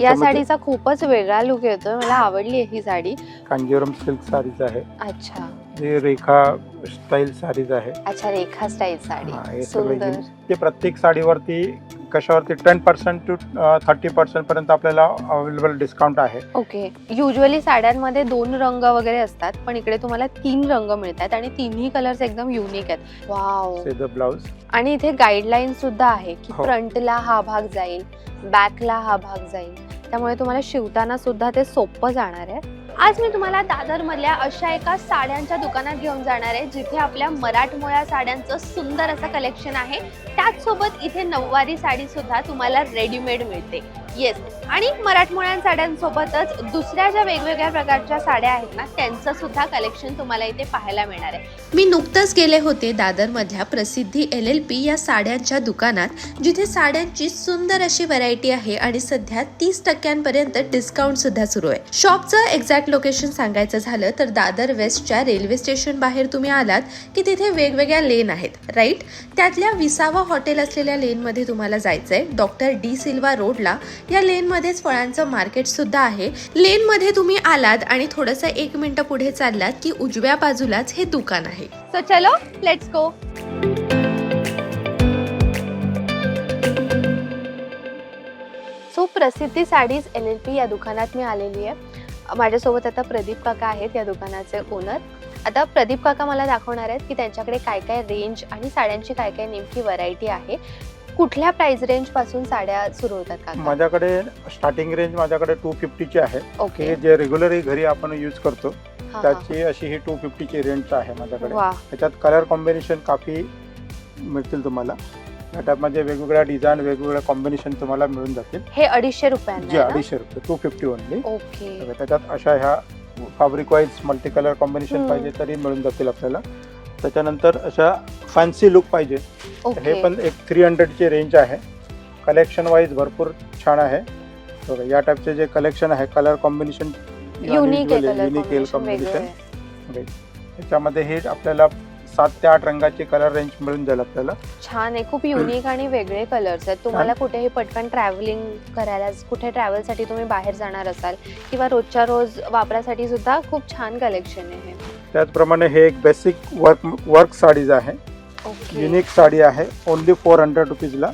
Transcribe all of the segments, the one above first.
या साडीचा खूपच वेगळा लुक येतोय. मला आवडली ही साडी. कांजीवरम सिल्क साडीज आहे. अच्छा. हे रेखा स्टाईल साडीज आहे. अच्छा रेखा स्टाईल हा, साडी. हे सगळे सुंदर. जे- ते प्रत्येक साडीवरती कशावरती ten percent to thirty percent पर्यंत आपल्याला अवेलेबल डिस्काउंट आहे. ओके युजली साड्यांमध्ये दोन रंग वगैरे असतात पण इकडे तुम्हाला तीन रंग मिळतात आणि तिन्ही कलर्स एकदम युनिक आहेत. वाव सेद ब्लाउज आणि इथे गाईडलाईन सुद्धा आहे की हो. फ्रंटला हा भाग जाईल बॅकला हा भाग जाईल. त्यामुळे तुम्हाला शिवताना सुद्धा ते सोपं जाणार आहे. आज मी तुम्हाला दादरमधल्या अशा एका साड्यांच्या दुकानात घेऊन जाणार आहे जिथे आपल्या मराठमोळ्या साड्यांचं सुंदर असं कलेक्शन आहे. त्याचसोबत इथे नऊवारी साडी सुद्धा तुम्हाला रेडीमेड मिळते. येस. आणि मराठमोळ्या साड्यांसोबतच दुसऱ्या ज्या वेगवेगळ्या प्रकारच्या साड्या आहेत ना त्यांचं सुद्धा कलेक्शन तुम्हाला इथे पाहायला मिळणार आहे. मी नुकतंच गेले होते दादरमधल्या प्रसिद्धी एल एल पी या साड्यांच्या दुकानात जिथे साड्यांची सुंदर अशी व्हरायटी आहे आणि सध्या तीस टक्क्यांपर्यंत डिस्काउंट सुद्धा सुरू आहे. शॉपचं एक्झॅक्ट लोकेशन सांगायचं झालं तर दादर वेस्टच्या रेल्वे स्टेशन बाहेर तुम्ही आलात की तिथे वेगवेगळ्या लेन आहेत राईट त्यातल्या विसावा हॉटेल असलेल्या लेनमध्ये तुम्हाला जायचंय. डॉक्टर डी सिल्वा रोडला या लेनमध्येच फळांचं मार्केट सुद्धा आहे. लेनमध्ये तुम्ही आलात आणि थोडंसं एक मिनिटं पुढे चाललात की उजव्या बाजूलाच हे दुकान आहे. सो चलो let's go so Prasiddhi saris L L P या दुकानात मी आलेली आहे. माझ्यासोबत आता प्रदीप काका आहेत या दुकानाचे ओनर आता प्रदीप काका मला दाखवणार आहेत की त्यांच्याकडे काय काय रेंज आणि साड्यांची काय काय नेमकी व्हरायटी आहे. कुठल्या प्राइस रेंजपासून साड्या सुरू होतात माझ्याकडे स्टार्टिंग रेंज माझ्याकडे टू फिफ्टीची आहे. ओके जे रेग्युलरली घरी आपण यूज करतो. त्याची अशी ही टू फिफ्टीची रेंज आहे माझ्याकडे. त्याच्यात कलर कॉम्बिनेशन काफी मिळतील तुम्हाला. या टाईपमध्ये वेगवेगळ्या डिझाईन वेगवेगळ्या कॉम्बिनेशन तुम्हाला मिळून जातील. हे अडीचशे जे रुपयांना अडीचशे रुपये टू फिफ्टी ओनली ओके त्याच्यात अशा ह्या fabric wise multi colour combination. पाहिजे तरी मिळून जातील आपल्याला. त्याच्यानंतर अशा फॅन्सी लुक पाहिजे. हे पण एक थ्री हंड्रेडची रेंज आहे. कलेक्शन वाईज भरपूर छान आहे. बघा या टाईपचे जे कलेक्शन आहे कलर कॉम्बिनेशन युनिक कॉम्बिनेशन. त्याच्यामध्ये हे आपल्याला सात ते आठ रंगाचे कलर रेंज मिळून जाईल आपल्याला. छान आहे. खूप युनिक आणि वेगळे कलर्स आहेत. तुम्हाला कुठेही पटकन ट्रॅव्हलिंग करायला कुठे ट्रॅव्हलसाठी तुम्ही बाहेर जाणार असाल किंवा रोजच्या रोज वापरासाठी सुद्धा खूप छान कलेक्शन आहे हे. त्याचप्रमाणे हे एक बेसिक वर्क वर्क साडीज आहे. युनिक साडी आहे. ओनली फोर हंड्रेड रुपीजला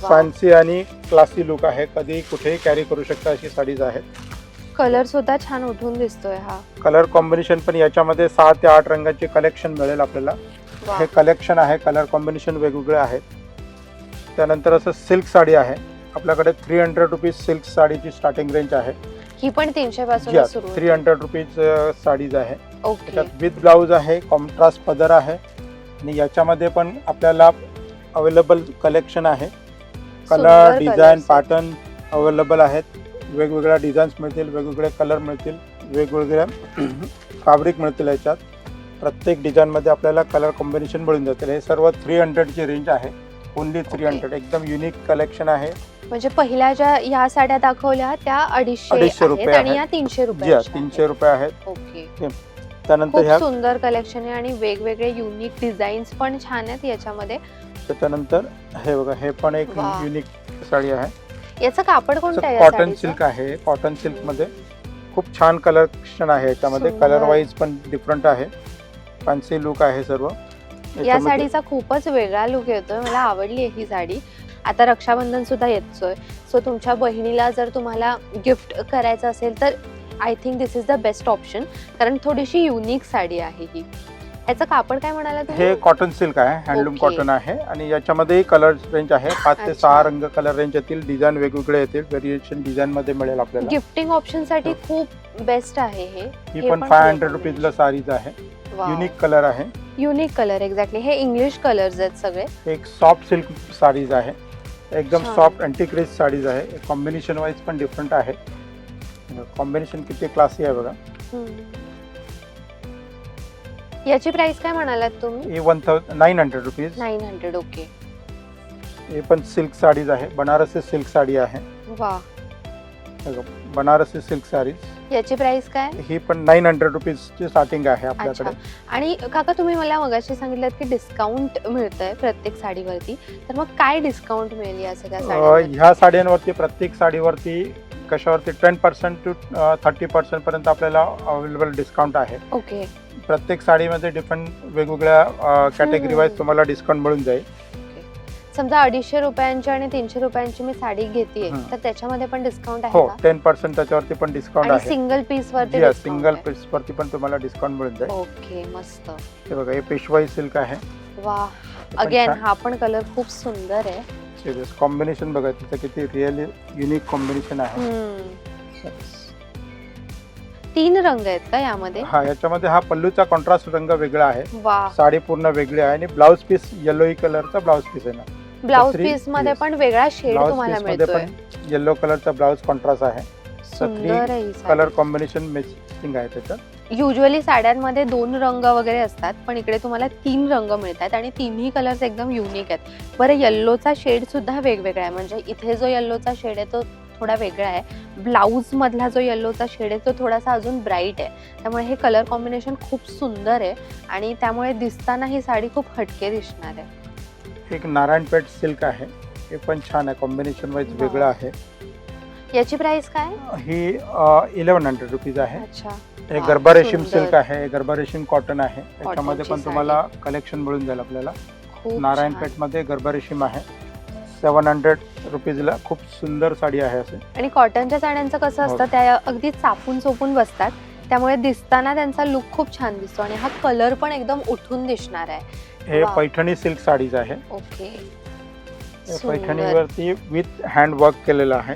फॅन्सी आणि क्लासी लुक आहे. कधी कुठेही कॅरी करू शकता अशी साडीज आहेत. कलर सुद्धा छान उठून दिसतोय हा. कलर कॉम्बिनेशन पण याच्यामध्ये सहा ते आठ रंगाचे कलेक्शन मिळेल आपल्याला. हे कलेक्शन आहे. कलर कॉम्बिनेशन वेगवेगळे आहेत. त्यानंतर असं सिल्क साडी आहे. आपल्याकडे थ्री हंड्रेड रुपीज सिल्क साडीची स्टार्टिंग रेंज आहे. ही पण तीनशे पासून सुरू थ्री हंड्रेड रुपीज साडीज आहे. ओके. त्याच्यात विथ ब्लाऊज आहे कॉन्ट्रास्ट पदर आहे. आणि याच्यामध्ये पण आपल्याला अवेलेबल कलेक्शन आहे. कलर सुंदर डिझाईन colours. पॅटर्न अवेलेबल आहेत. वेगवेगळ्या डिझाईन्स मिळतील वेगवेगळे कलर मिळतील वेगवेगळ्या फॅब्रिक मिळतील याच्यात. प्रत्येक डिझाईनमध्ये आपल्याला कलर कॉम्बिनेशन मिळून जातील. हे सर्व थ्री हंड्रेडची रेंज आहे. Only three Okay. हंड्रेड एकदम युनिक कलेक्शन आहे. म्हणजे पहिल्या ज्या ह्या साड्या दाखवल्या त्या अडीचशे अडीचशे आहेत रुपये आणि आहेत. या तीनशे रुपये तीनशे रुपये आहेत. ओके. त्यानंतर खूप ह्या सुंदर कलेक्शन आहे आणि वेगवेगळे युनिक डिझाईन्स पण छान आहेत याच्यामध्ये. त्याच्यानंतर हे बघा हे पण एक वा. युनिक साडी आहे. याचं कापड कोणतं आहे या कॉटन साडीचं? सिल्क आहे. कॉटन सिल्कमध्ये खूप छान कलेक्शन आहे. याच्यामध्ये सुंदर. कलर वाईज पण डिफरंट आहे. फॅन्सी लुक आहे सर्व. या याच्यामध्ये- साडीचा खूपच वेगळा लुक येतोय. मला आवडली आहे ही साडी. आता रक्षाबंधन सुद्धा येतोय. सो तुमच्या बहिणीला जर तुम्हाला गिफ्ट करायचं असेल तर I think this is the best option कारण थोडीशी युनिक साडी आहे ही. ह्याचं कापड काय म्हणाला हे कॉटन सिल्क आहे हँडलूम Okay. कॉटन आहे आणि याच्यामध्ये कलर रेंज आहे. पाच ते अच्छा. सहा रंग कलर रेंज येतील. डिझाईन वेगवेगळे येतील. व्हेरिएशन डिझाईन मध्ये मिळेल आपल्याला. गिफ्टिंग ऑप्शनसाठी खूप बेस्ट आहे हे. ही हे पण पण फाय हंड्रेड रुपीजला साडीज आहे. युनिक कलर आहे. युनिक कलर एक्झॅक्टली हे इंग्लिश कलर्स आहेत सगळे. एक सॉफ्ट सिल्क साडीज आहे. एकदम छान. सॉफ्ट अँटिक्रेज साडीज आहे. कॉम्बिनेशन वाईज पण डिफरंट आहे. कॉम्बिनेशन किती क्लासी आहे बघा. याची प्राइस काय म्हणालात तुम्ही? ही one thousand nine hundred rupees nine hundred okay हे पण सिल्क साडीज आहे. बनारसी सिल्क साडी आहे. वा. बघा, बनारसी सिल्क साडीज याची प्राइस काय? ही पण नाईन हंड्रेड रुपीजची स्टार्टिंग आहे अच्छा. आपल्याकडे आणि काका तुम्ही मला मगाशी सांगितलं की डिस्काउंट मिळतंय प्रत्येक साडीवरती. तर मग काय डिस्काउंट मिळेल या सगळ्या अं, ह्या साड्यांवरती प्रत्येक साडीवरती कशावरती ten percent to thirty percent पर्यंत आपल्याला अवेलेबल डिस्काउंट आहे. ओके. प्रत्येक साडीमध्ये डिफरंट वेगवेगळ्या कॅटेगरी. वाईज तुम्हाला डिस्काउंट मिळून जाईल. समजा अडीचशे रुपयांची आणि तीनशे रुपयांची मी साडी हम्म. तर त्याच्यामध्ये पण डिस्काउंट आहे हो टेन पर्सेंट त्याच्यावरती पण डिस्काउंट आहे. सिंगल पीस वरती सिंगल. पीस वरती पण तुम्हाला डिस्काउंट मिळून जाईल. ओके मस्त. हे बघा हे पेशवाई सिल्क आहे. वा हे अगेन. हा पण कलर खूप सुंदर आहे. कॉम्बिनेशन बघा तिचं किती रिअली युनिक कॉम्बिनेशन आहे. तीन रंग आहेत का यामध्ये? हा याच्यामध्ये हा पल्लूचा कॉन्ट्रास्ट रंग वेगळा आहे. साडी पूर्ण वेगळी आहे आणि ब्लाउज पीस येलोई कलरचा ब्लाउज पीस आहे ना. ब्लाउज three- पीसमध्ये. पण वेगळा शेड तुम्हाला मिळतोय. येलो कलरचा ब्लाउज कॉन्ट्रास्ट आहे. कलर कॉम्बिनेशन मॅचिंग आहे त्याच्यात. युजली साड्यांमध्ये दोन रंग वगैरे असतात पण इकडे तुम्हाला तीन रंग मिळतात आणि तिन्ही कलर्स एकदम युनिक आहेत. बरं येल्लोचा शेड सुद्धा वेगवेगळा आहे. म्हणजे इथे जो येल्लोचा शेड आहे तो थोडा वेगळा आहे. ब्लाऊज मधला जो येल्लोचा शेड आहे तो थोडासा अजून ब्राईट आहे. त्यामुळे हे कलर कॉम्बिनेशन खूप सुंदर आहे आणि त्यामुळे दिसताना ही साडी खूप हटके दिसणार आहे. एक नारायणपेठ सिल्क आहे. हे पण छान आहे. कॉम्बिनेशन वाईज वा. वेगळं आहे. याची प्राइस काय? ही इलेव्हन हंड्रेड रुपीज आहे. अच्छा. हे वा, गरबा रेशीम सुंदर. सिल्क आहे गरबा रेशीम कॉटन आहे. याच्यामध्ये कॉटनची पण तुम्हाला कलेक्शन मिळून जाईल आपल्याला. खूप नारायणपेठ छान. मध्ये गरबा रेशीम आहे. सेवन हंड्रेड रुपीजला खूप सुंदर साडी आहे असे. आणि कॉटनच्या साड्यांचं कसं असतं हो. त्या अगदी चापून चोपून बसतात. त्यामुळे दिसताना त्यांचा लुक खूप छान दिसतो आणि हा कलर पण एकदम उठून दिसणार आहे. हे वा. पैठणी सिल्क साडीज आहे. ओके हे सुंदर. पैठणीवरती विथ हँड वर्क केलेलं आहे.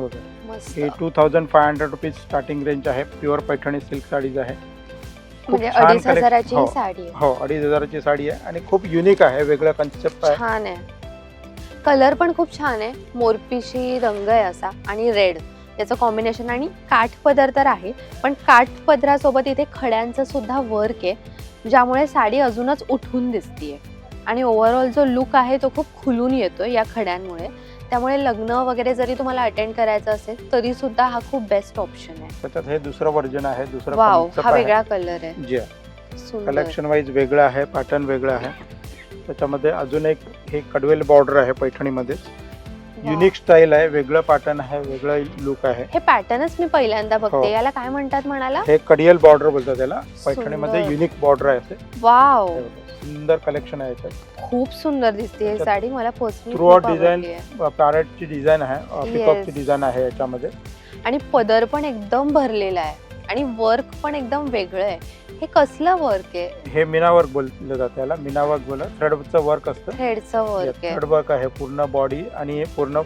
हे. मस्त. हे two thousand five hundred rupees starting range आहे. प्युअर पैठणी सिल्क साडीज आहे. म्हणजे छान अडीच collect- हजाराची ही. हो. साडी आहे. हो अडीच हजाराची साडी आहे आणि खूप युनिक आहे. वेगळं कन्सेप्ट आहे. छान आहे. कलर पण खूप छान आहे. मोरपीशी रंग आहे असा आणि रेड याचं कॉम्बिनेशन आणि काठ पदर तर आहे. पण काठ पदरासोबत इथे खड्यांचं सुद्धा वर्क आहे. ज्यामुळे साडी अजूनच उठून दिसतीये. आणि ओव्हरऑल जो लुक आहे तो खूप खुलून येतो या खड्यांमुळे. त्यामुळे लग्न वगैरे जरी तुम्हाला अटेंड करायचं असेल तरी सुद्धा हा खूप बेस्ट ऑप्शन आहे. त्याच्यात हे दुसरं व्हर्जन आहे दुसरं वाव concept हा आहे. वेगळा कलर आहे. जी सुंदर. कलेक्शन वाईज वेगळं आहे पॅटर्न वेगळं आहे. त्याच्यामध्ये अजून एक हे कडवेल बॉर्डर आहे पैठणीमध्ये. युनिक स्टाईल आहे वेगळं पॅटर्न आहे वेगळं लुक आहे. हे पॅटर्नच मी पहिल्यांदा हो. बघते. याला काय म्हणतात म्हणाला? हे कडियल बॉर्डर बोलतात त्याला पैठणीमध्ये सुंदर. युनिक बॉर्डर आहे वाव. सुंदर कलेक्शन आहे याच्यात. खूप सुंदर दिसते ही त्याच्यात साडी मला पर्सनली थ्रूआउट डिझाईन पॅरेटची डिझाईन आहे Yes. डिझाईन आहे याच्यामध्ये. आणि पदर पण एकदम भरलेला आहे आणि वर्क पण एकदम वेगळं आहे. हे कसलं वर्क आहे? हे मीना वर्क बोललं जातं त्याला मीना वर्क बोला. थ्रेडचं वर्क असतं. थ्रेडचं वर्क आहे. थ्रेड वर्क आहे पूर्ण बॉडी आणि हे पूर्ण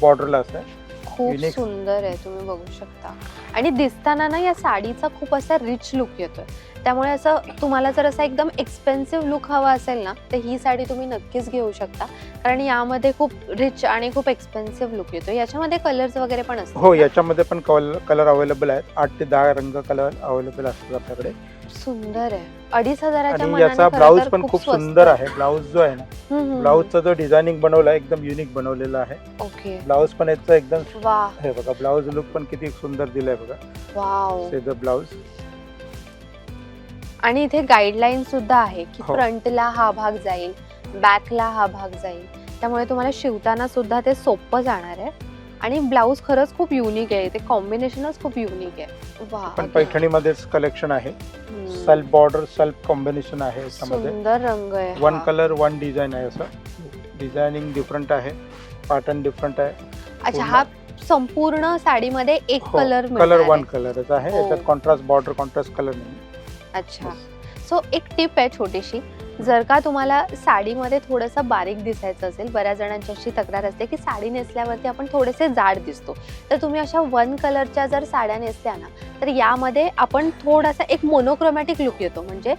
बॉर्डरला असं आहे. खूप unique. सुंदर आहे तुम्ही बघू शकता. आणि दिसताना ना या साडीचा खूप असा रिच लुक येतोय. त्यामुळे असं तुम्हाला जर असा एकदम एक्सपेन्सिव्ह लुक हवा असेल ना तर ही साडी तुम्ही नक्कीच घेऊ शकता. कारण यामध्ये खूप रिच आणि खूप एक्सपेन्सिव्ह लुक येतो याच्यामध्ये कलर्स वगैरे पण असतात हो? याच्यामध्ये पण कलर अवेलेबल आहेत. आठ ते दहा रंग कलर अवेलेबल असतात आपल्याकडे. सुंदर आहे. अडीच हजाराच्या आणि मनाने याचा खरं ब्लाऊज तर पण खूप स्वस्त. सुंदर आहे. ब्लाऊज जो आहे ना हम्म, हम्म, ब्लाऊजचा जो डिझायनिंग बनवला आहे एकदम युनिक बनवलेला आहे. ओके ब्लाऊज पण याचा एकदम वा हे बघा ब्लाऊज लुक पण किती सुंदर दिलाय बघा. वाव. ब्लाऊज आणि इथे गाईडलाईन सुद्धा आहे की हो. फ्रंटला हा भाग जाईल बॅकला हा भाग जाईल. त्यामुळे तुम्हाला शिवताना सुद्धा ते सोपं जाणार आहे. आणि ब्लाऊज खरंच खूप युनिक आहे. ते कॉम्बिनेशनच खूप युनिक आहे. वा पण. पैठणीमध्येच कलेक्शन आहे. सेल्फ बॉर्डर सेल्फ कॉम्बिनेशन आहे याच्यामध्ये. सुंदर रंग आहे वन हा. कलर वन डिझाईन आहे असं. डिझायनिंग डिफरंट आहे. पॅटर्न डिफरंट आहे. अच्छा हा संपूर्ण साडीमध्ये एक कलर कलर वन कलरच आहे. हो. याच्यात कॉन्ट्रास्ट बॉर्डर कॉन्ट्रास्ट कलर नाही. अच्छा. सो एक टिप आहे छोटीशी. जर का तुम्हाला साडीमध्ये थोडंसं बारीक दिसायचं असेल बऱ्याच जणांची अशी तक्रार असते की साडी नेसल्यावरती आपण थोडेसे जाड दिसतो. तर तुम्ही अशा वन कलरच्या जर साड्या नेसल्या ना तर यामध्ये आपण थोडासा एक मोनोक्रोमॅटिक लुक येतो. म्हणजे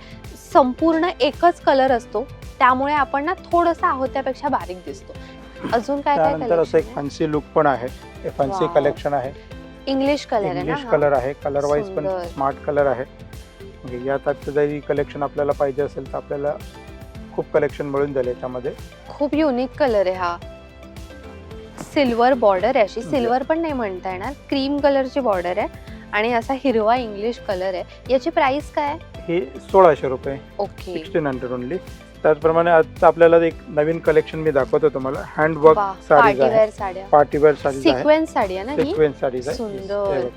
संपूर्ण एकच कलर असतो. त्यामुळे आपण ना थोडंसं आहोत त्यापेक्षा बारीक दिसतो. अजून काय काय असं एक फॅन्सी लुक पण आहे. फॅन्सी. कलेक्शन आहे. इंग्लिश कलर आहे ना इंग्लिश? कलर आहे. कलर वाईज पण. स्मार्ट कलर आहे. म्हणजे या टाईपचं जरी कलेक्शन आपल्याला पाहिजे असेल तर आपल्याला खूप कलेक्शन मिळून जाईल याच्यामध्ये. खूप युनिक कलर आहे हा. सिल्वर बॉर्डर आहे अशी. म्हणजे- सिल्वर पण नाही म्हणता येणार. क्रीम कलरची बॉर्डर आहे. आणि असा हिरवा इंग्लिश कलर आहे. याची प्राइस काय ही सोळाशे रुपये. ओके सिक्स्टीन हंड्रेड ओनली त्याचप्रमाणे आता आपल्याला एक नवीन कलेक्शन मी दाखवतो तुम्हाला. हँडवर्क वा साडीज पार्टीवेअर आहे. सिक्वेन्स साडी आहे ना सिक्वेन्स आहे. सुंदर.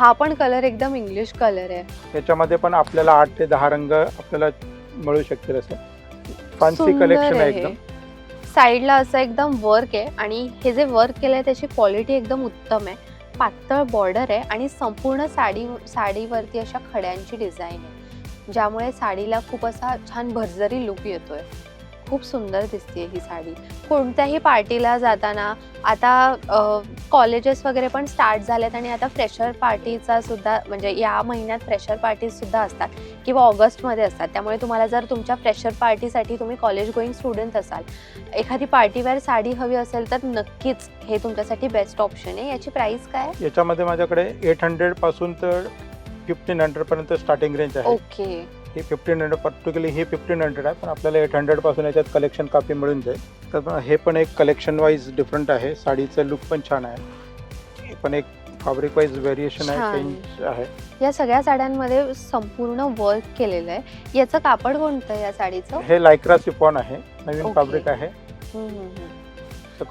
हे पण कलर एकदम इंग्लिश कलर आहे. याच्यामध्ये पण आपल्याला आठ ते दहा रंग आपल्याला मिळू शकतील असं. फॅन्सी सुंदर कलेक्शन आहे आहे. एकदम. साईडला असं एकदम वर्क आहे आणि हे जे वर्क केलंय त्याची क्वालिटी एकदम उत्तम आहे. पातळ बॉर्डर आहे आणि संपूर्ण साडी साडीवरती अशा खड्यांची डिझाईन आहे. ज्यामुळे साडीला खूप असा छान भरजरी लुक येतोय. खूप सुंदर दिसते ही साडी. कोणत्याही पार्टीला जाताना आता कॉलेजेस वगैरे पण स्टार्ट झालेत आणि आता फ्रेशर पार्टीचा सुद्धा म्हणजे या महिन्यात फ्रेशर पार्टीज सुद्धा असतात किंवा ऑगस्टमध्ये असतात. त्यामुळे तुम्हाला जर तुमच्या फ्रेशर पार्टीसाठी तुम्ही कॉलेज गोईंग स्टुडंट असाल एखादी पार्टीवेअर साडी हवी असेल तर नक्कीच हे तुमच्यासाठी बेस्ट ऑप्शन आहे. याची प्राइस काय? याच्यामध्ये माझ्याकडे एट हंड्रेडपासून तर फिफ्टीन हंड्रेड पर्यंत स्टार्टिंग रेंज आहे. ओके ही फिफ्टीन हंड्रेड पर्टिक्युलरली ही फिफ्टीन हंड्रेड आहे पण आपल्याला एट हंड्रेडपासून याच्यात कलेक्शन काफी मिळून जाईल. तर हे पण एक कलेक्शन वाईज डिफरंट आहे. साडीचं लुक पण छान आहे. हे पण एक फॅब्रिक वाईज व्हेरिएशन आहे. चेंज आहे. या सगळ्या साड्यांमध्ये संपूर्ण वर्क केलेलं आहे. याचं कापड कोणतं या साडीचं? हे लायक्रा सिफॉन आहे. नवीन. फॅब्रिक आहे.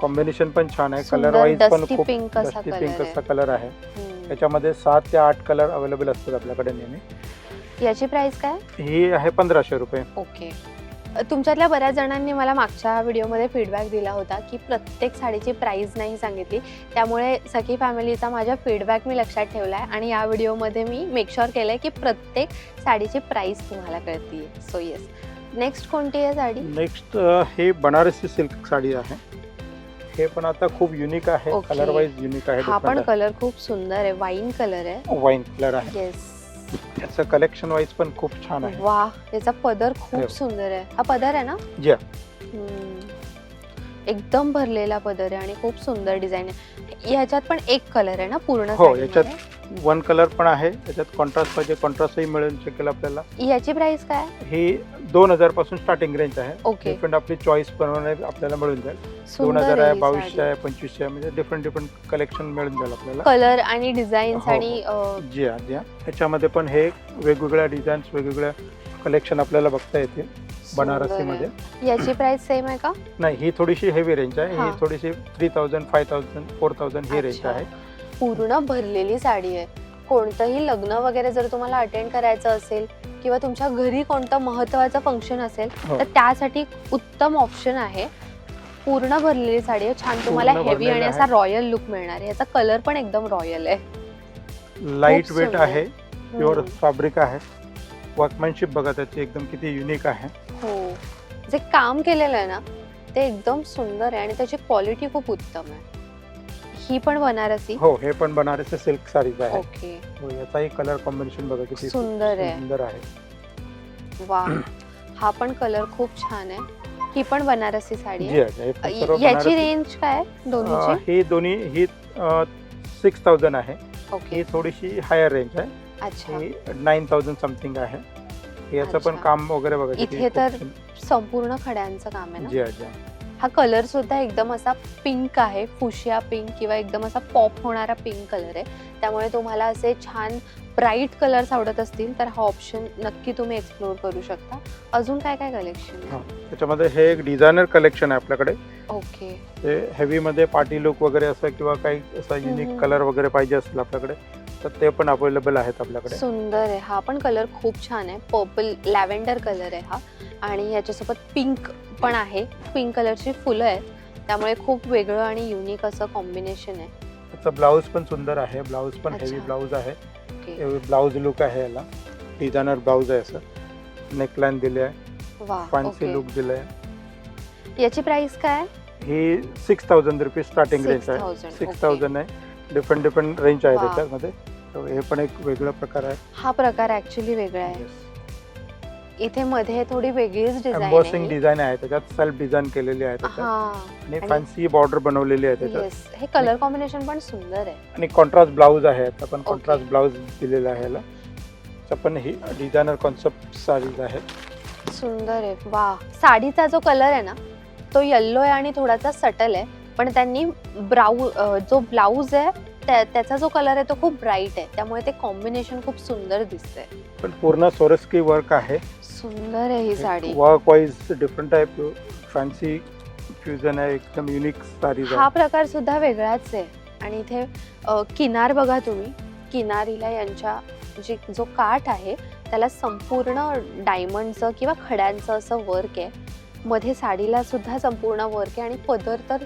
कॉम्बिनेशन पण छान आहे. कलर वाईज पण खूप पिंक. असा कलर आहे. हम्म. याच्यामध्ये सात ते आठ कलर अवेलेबल असतात आपल्याकडे नेहमी. याची प्राइस काय? ही आहे पंधराशे रुपये. ओके तुमच्यातल्या बऱ्याच जणांनी मला मागच्या व्हिडिओमध्ये फीडबॅक दिला होता की प्रत्येक साडीची प्राईस नाही सांगितली. त्यामुळे सखी फॅमिलीचा माझ्या फीडबॅक मी लक्षात ठेवला आहे आणि या व्हिडिओमध्ये मी मेक शुअर केलं आहे की प्रत्येक साडीची प्राईस तुम्हाला कळते सो येस नेक्स्ट कोणती आहे साडी? नेक्स्ट हे बनारसी सिल्क साडी आहे. हे पण आता खूप युनिक आहे. कलर वाईज युनिक आहे हा पण कलर खूप सुंदर आहे. वाईन कलर आहे. वाईन कलर आहे. येस याचं कलेक्शन वाईज पण खूप छान आहे वा याचा पदर खूप हो. सुंदर आहे हा पदर आहे ना हम्म. एकदम भरलेला पदर आहे आणि खूप सुंदर डिझाईन आहे ह्याच्यात पण एक कलर आहे ना पूर्ण हो, साडीमध्ये? याच्यात वन कलर पण आहे याच्यात कॉन्ट्रास्ट पाहिजे कॉन्ट्रास्टही मिळू शकेल आपल्याला. याची प्राइस काय? ही दोन हजारपासून स्टार्टिंग रेंज आहे. ओके डिफरंट आपली चॉईस प्रमाणे आपल्याला मिळून जाईल. दोन हजार आहे बावीसशे. आहे पंचवीसशे आहे म्हणजे डिफरंट डिफरंट कलेक्शन मिळून जाईल आपल्याला. कलर आणि डिझाईन्स हो, हो. आणि अ, जी हा जी हा ह्याच्यामध्ये पण हे वेगवेगळ्या डिझाईन्स वेगवेगळ्या कलेक्शन आपल्याला बघता येतील बनारसीमध्ये. याची प्राइस सेम आहे का? नाही ही थोडीशी हेवी रेंज आहे. हा. ही. थोडीशी three thousand five thousand four thousand ही रेंज अच्छा. आहे. पूर्ण भरलेली साडी आहे. कोणतंही लग्न वगैरे जर तुम्हाला अटेंड करायचं असेल किंवा तुमच्या घरी कोणतं महत्वाचं फंक्शन असेल हो. तर त्यासाठी उत्तम ऑप्शन आहे पूर्ण भरलेली साडी आहे. छान तुम्हाला पूर्ण हेवी आणि असा आहे. रॉयल लुक मिळणार आहे. याचा कलर पण एकदम रॉयल आहे. लाइट खूप वेट सुंदर. आहे. प्युअर हम्म. फॅब्रिक आहे. वर्कमॅनशिप बघा त्याची एकदम किती युनिक आहे. हो. जे काम केलेलं आहे ना ते एकदम सुंदर आहे आणि त्याची क्वालिटी खूप उत्तम आहे. ही पण बनारसी? हो हे पण बनारसी सिल्क साडीज आहे. ओके. हो, याचाही कलर कॉम्बिनेशन बघा किती सुंदर आहे. सुंदर आहे. वा. हा पण कलर खूप छान आहे. ही पण बनारसी साडी जी आहे आहे हे पण सर्व याची बनारसी. रेंज काय आहे अं, दोन्हीची ही दोन्ही ही सिक्स थाउजंड आहे. ओके. ही थोडीशी हायर रेंज आहे. अच्छा. ही नाईन थाउजंड समथिंग आहे. याचं पण अच्छा. काम वगैरे बघा किती इथे खूप तर. संपूर्ण खड्यांचं काम आहे ना? जी आहे जी आहे. हा कलर सुद्धा एकदम असा पिंक आहे फुशिया पिंक किंवा एकदम असा पॉप होणारा पिंक कलर आहे. त्यामुळे तुम्हाला असे छान ब्राईट कलर्स आवडत असतील तर हा ऑप्शन नक्की तुम्ही एक्सप्लोर करू शकता. अजून काय काय कलेक्शन हा. त्याच्यामध्ये हे एक डिझायनर कलेक्शन आहे आपल्याकडे. ओके. ते हेवी मध्ये पार्टी लुक वगैरे असं किंवा काही असं. युनिक कलर वगैरे पाहिजे असेल आपल्याकडे तर ते पण अवेलेबल आहेत आपल्याकडे. सुंदर आहे. हा पण कलर खूप छान आहे. पर्पल लॅव्हेंडर कलर आहे हा. आणि याच्यासोबत पिंक पण आहे. पिंक कलरची फुलं आहेत. त्यामुळे खूप वेगळं आणि युनिक असं कॉम्बिनेशन आहे. त्याचं ब्लाऊज पण सुंदर आहे. ब्लाऊज पण अच्छा. हेवी ब्लाऊज आहे ओके ब्लाऊज लुक आहे याला. डिझायनर ब्लाऊज आहे असं. नेकलाईन दिले आहे. वा फॅन्सी ओके लुक दिलं आहे. याची प्राइस काय आहे? ही six thousand rupees starting range आहे. 6,000, सिक्स. थाउजंड आहे. डिफरंट डिफरंट रेंज आहे. त्याच्यामध्ये. तर हे पण एक वेगळा प्रकार आहे. हा प्रकार ऍक्च्युली वेगळा आहे. इथे मध्ये थोडी वेगळीच डिझाईन एम्बॉसिंग डिझाईन आहे त्याच्यात सेल्फ डिझाईन केलेली आहे त्याच्यात. हा. आणि आणि- फॅन्सी बॉर्डर बनवलेली आहे त्याच्यात. येस हे कलर कॉम्बिनेशन पण सुंदर आहे. आणि कॉन्ट्रास्ट ब्लाऊज आहे आता पण Okay. कॉन्ट्रास्ट ब्लाऊज दिलेला आहे याला. तर पण ही डिझायनर कॉन्सेप्ट साडीज आहे. सुंदर आहे. वा साडीचा जो कलर आहे ना तो येल्लो आहे आणि थोडासा सटल आहे. पण त्यांनी ब्राऊ जो ब्लाऊज आहे त्या- त्याचा जो कलर आहे तो खूप ब्राईट आहे. त्यामुळे ते कॉम्बिनेशन खूप सुंदर दिसतंय. पण पूर्ण सोरस्की वर्क आहे. सुंदर आहे ही sari. Work wise different type fancy fusion आहे एकदम युनिक साडीज हा प्रकार सुद्धा वेगळाच आहे. आणि इथे किनार बघा तुम्ही. किनारीला यांच्या जी जो काठ आहे त्याला संपूर्ण डायमंडचं किंवा खड्यांचं असं वर्क आहे. मध्ये साडीला सुद्धा संपूर्ण वर्क आहे आणि पदर तर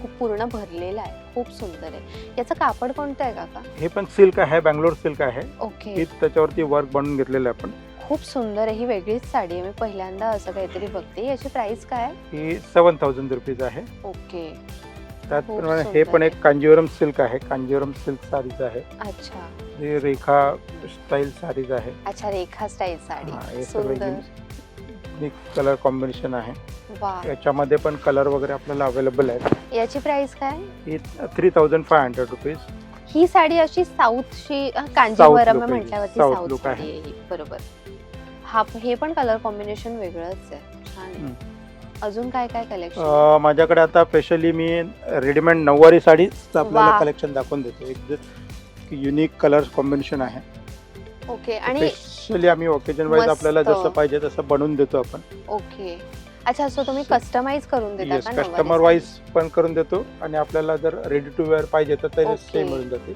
खूप पूर्ण भरलेला आहे. खूप सुंदर आहे. याचं कापड कोणतं आहे काका? हे पण सिल्क आहे बँगलोर सिल्क आहे. ओके. त्याच्यावरती वर्क बनवून घेतलेलं आहे आपण. खूप सुंदर आहे ही वेगळीच साडी आहे मी पहिल्यांदा असं काहीतरी बघते. याची प्राइस काय ही सेवन थाउजंड रुपीज आहे. ओके. त्याचप्रमाणे हे पण. एक कांजीवरम सिल्क आहे कांजीवरम सिल्क साडीज आहे. अच्छा. हे रेखा स्टाईल साडीज आहे. अच्छा रेखा स्टाईल साडी. सुंदर. कलर कॉम्बिनेशन आहे. याच्यामध्ये पण कलर वगैरे आपल्याला अवेलेबल आहे याची प्राइस काय ही three thousand five hundred rupees ही साडी अशी साऊथशी कांजीवरम. म्हटल्यावरती साऊथ साडी आहे. बरोबर. हा हे पण कलर कॉम्बिनेशन वेगळंच आहे छान. अजून काय काय कलेक्शन अं, माझ्याकडे आता स्पेशली मी रेडीमेड नऊवारी साडीच आपल्याला. कलेक्शन दाखवून देतो एक युनिक कलर कॉम्बिनेशन आहे ओके आणि स्पेशली आम्ही ओकेजन वाईज मस्त. आपल्याला जसं पाहिजे तसं बनवून देतो आपण ओके अच्छा सो तुम्ही कस्टमाइज करून देता येस का नऊवारी कस्टमर साडी? वाईज पण करून देतो आणि आपल्याला जर रेडी टू वेअर पाहिजे तर ते Okay. सेम मिळून जाते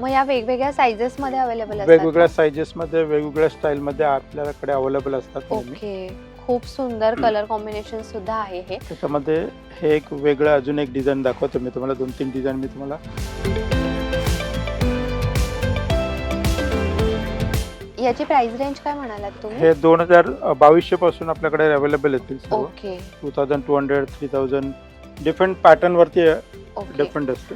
मग या वेगवेगळ्या साइजेस मध्ये अवेलेबल असतात. वेगवेगळ्या? सायझेस मध्ये वेगवेगळ्या स्टाईल मध्ये आपल्याकडे अवेलेबल असतात नेहमी. ओके. खूप सुंदर कलर कॉम्बिनेशन सुद्धा आहे हे. त्याच्यामध्ये हे एक वेगळं अजून एक डिझाईन दाखवतो मी तुम्हाला. दोन तीन डिझाईन मी तुम्हाला. याची प्राइस रेंज काय म्हणालात तुम्ही? हे दोन हजार बावीसशे पासून आपल्याकडे अवेलेबल येतील सर्व. Okay. Two thousand two hundred three thousand different pattern वरती ओके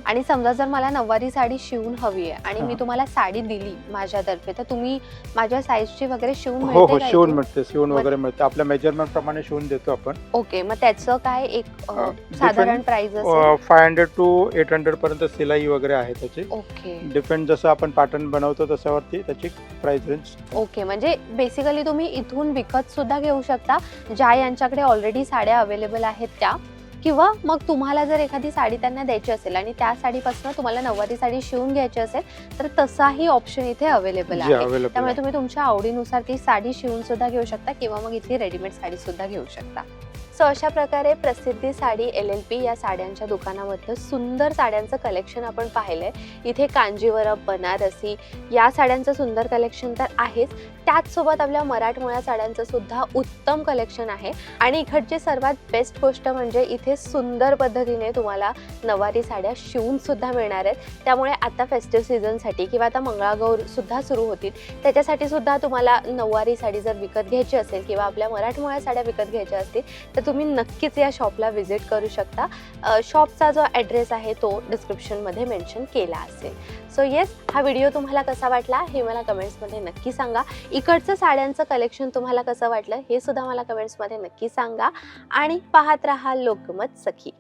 आणि समजा जर मला नऊवारी साडी शिवून हवी आहे आणि मी हा. तुम्हाला साडी दिली माझ्यातर्फे तर तुम्ही माझ्या साईजची वगैरे शिवून हो हो का शिवून? मिळते शिवून मग- वगैरे मिळते. आपल्या मेजरमेंट प्रमाणे शिवून देतो आपण. ओके मग त्याचं काय एक अ, अ, साधारण different, प्राइस असेल? Five hundred to eight hundred पर्यंत सिलाई वगैरे आहे त्याची. ओके डिपेंड जसं आपण पॅटर्न बनवतो तशावरती त्याची प्राइस रेंज ओके म्हणजे बेसिकली तुम्ही इथून विकत सुद्धा घेऊ शकता. ज्या यांच्याकडे ऑलरेडी साड्या अवेलेबल आहेत त्या. किंवा मग तुम्हाला जर एखादी साडी त्यांना द्यायची असेल आणि त्या साडीपासून तुम्हाला नऊवारी साडी शिवून घ्यायची असेल तर तसाही ऑप्शन इथे अवेलेबल आहे. त्यामुळे तुम्ही तुमच्या आवडीनुसार ती साडी शिवून सुद्धा घेऊ शकता किंवा मग इथली रेडीमेड साडी सुद्धा घेऊ शकता. सो अशा प्रकारे प्रसिद्धी साडी एल एल पी या साड्यांच्या दुकानामधलं सुंदर साड्यांचं कलेक्शन आपण पाहिलंय. इथे कांजीवरम बनारसी या साड्यांचं सुंदर कलेक्शन तर आहेच. त्याचसोबत आपल्या मराठमोळ्या साड्यांचं सुद्धा उत्तम कलेक्शन आहे. आणि इकडची सर्वात बेस्ट गोष्ट म्हणजे इथे सुंदर पद्धतीने तुम्हाला नवारी साड्या शिवून सुद्धा मिळणार आहेत. त्यामुळे आता फेस्टिव्ह सीझनसाठी किंवा आता मंगळागौर सुद्धा सुरू होतील. त्याच्यासाठी सुद्धा तुम्हाला नऊवारी साडी जर विकत घ्यायची असेल किंवा आपल्या मराठमोळ्या साड्या विकत घ्यायच्या असतील तर तुम्ही नक्कीच या शॉपला व्हिजिट करू शकता. शॉपचा जो ॲड्रेस आहे तो डिस्क्रिप्शनमध्ये मेन्शन केला असेल. सो येस हा व्हिडिओ तुम्हाला कसा वाटला हे मला कमेंट्समध्ये नक्की सांगा. इकडचं साड्यांचं कलेक्शन तुम्हाला कसं वाटलं हे सुद्धा मला कमेंट्समध्ये नक्की सांगा. आणि पाहत राहा लोकमत सखी.